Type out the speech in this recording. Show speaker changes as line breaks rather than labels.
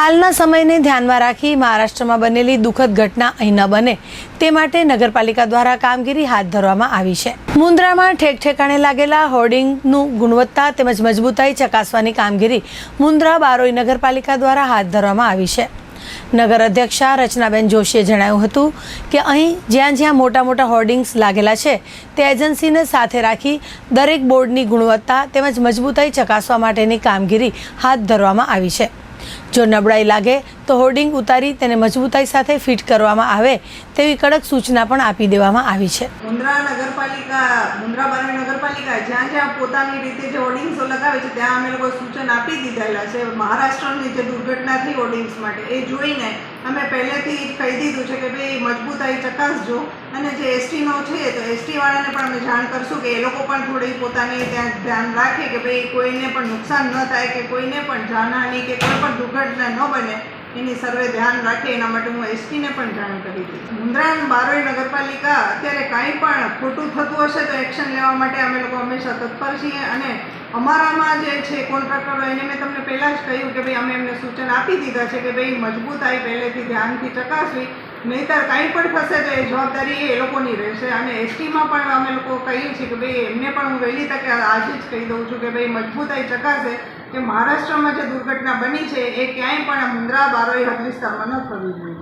હાલના સમયને ધ્યાનમાં રાખી મહારાષ્ટ્રમાં બનેલી દુઃખદ ઘટના અહીં ન બને તે માટે નગરપાલિકા દ્વારા કામગીરી હાથ ધરવામાં આવી છે. મુન્દ્રામાં ઠેક ઠેકાણે લાગેલા હોર્ડિંગનું ગુણવત્તા તેમજ મજબૂતાઈ ચકાસવાની કામગીરી મુન્દ્રા બારોઈ નગરપાલિકા દ્વારા હાથ ધરવામાં આવી છે. નગર અધ્યક્ષા રચનાબેન જોશીએ જણાવ્યું હતું કે અહીં જ્યાં જ્યાં મોટા મોટા હોર્ડિંગ્સ લાગેલા છે તે એજન્સીને સાથે રાખી દરેક બોર્ડની ગુણવત્તા તેમજ મજબૂતાઈ ચકાસવા માટેની કામગીરી હાથ ધરવામાં આવી છે. জোনাবড়াই লাগে। તો હોર્ડિંગ ઉતારી તેને મજબૂતાઈ સાથે ફિટ કરવામાં આવે તેવી કડક સૂચના પણ આપી દેવામાં આવી છે.
મુન્દ્રા નગરપાલિકા, મુન્દ્રા બારવી નગરપાલિકા જ્યાં જ્યાં પોતાની રીતે જે હોર્ડિંગ્સો લગાવે છે, ત્યાં અમે લોકો સૂચન આપી દીધેલા છે. મહારાષ્ટ્રની જે દુર્ઘટના થઈ હોર્ડિંગ્સ માટે, એ જોઈને અમે પહેલેથી જ કહી દીધું છે કે ભાઈ, મજબૂતાઈ ચકાસજો. અને જે એસટીનો છે, તો એસટીવાળાને પણ અમે જાણ કરશું કે એ લોકો પણ થોડી પોતાની ત્યાં ધ્યાન રાખે કે ભાઈ, કોઈને પણ નુકસાન ન થાય, કે કોઈને પણ જાનહાની કે કોઈ પણ દુર્ઘટના ન બને. એની સર્વે ધ્યાન રાખે એના માટે હું એસટીને પણ જાણ કરી હતી મુન્દ્રા અને બારોઈ નગરપાલિકા અત્યારે કાંઈ પણ ખોટું થતું હશે તો એક્શન લેવા માટે અમે લોકો હંમેશા તત્પર છીએ અને અમારામાં જે છે કોન્ટ્રાક્ટરો, એને મેં તમને પહેલાં જ કહ્યું કે ભાઈ અમે એમને સૂચન આપી દીધા છે કે ભાઈ મજબૂતાઈ પહેલેથી ધ્યાનથી ચકાસવી, નહીંતર કાંઈ પણ થશે તો એ જવાબદારી એ લોકોની રહેશે. અને એસટીમાં પણ અમે લોકો કહીએ છીએ કે ભાઈ એમને પણ હું વહેલી તકે આજે જ કહી દઉં છું કે ભાઈ મજબૂતાઈ ચકાસે કે મહારાષ્ટ્રમાં જે દુર્ઘટના બની છે, એ ક્યાંય પણ મુન્દ્રા, બારોઈ હદ વિસ્તારમાં ન થવી જોઈએ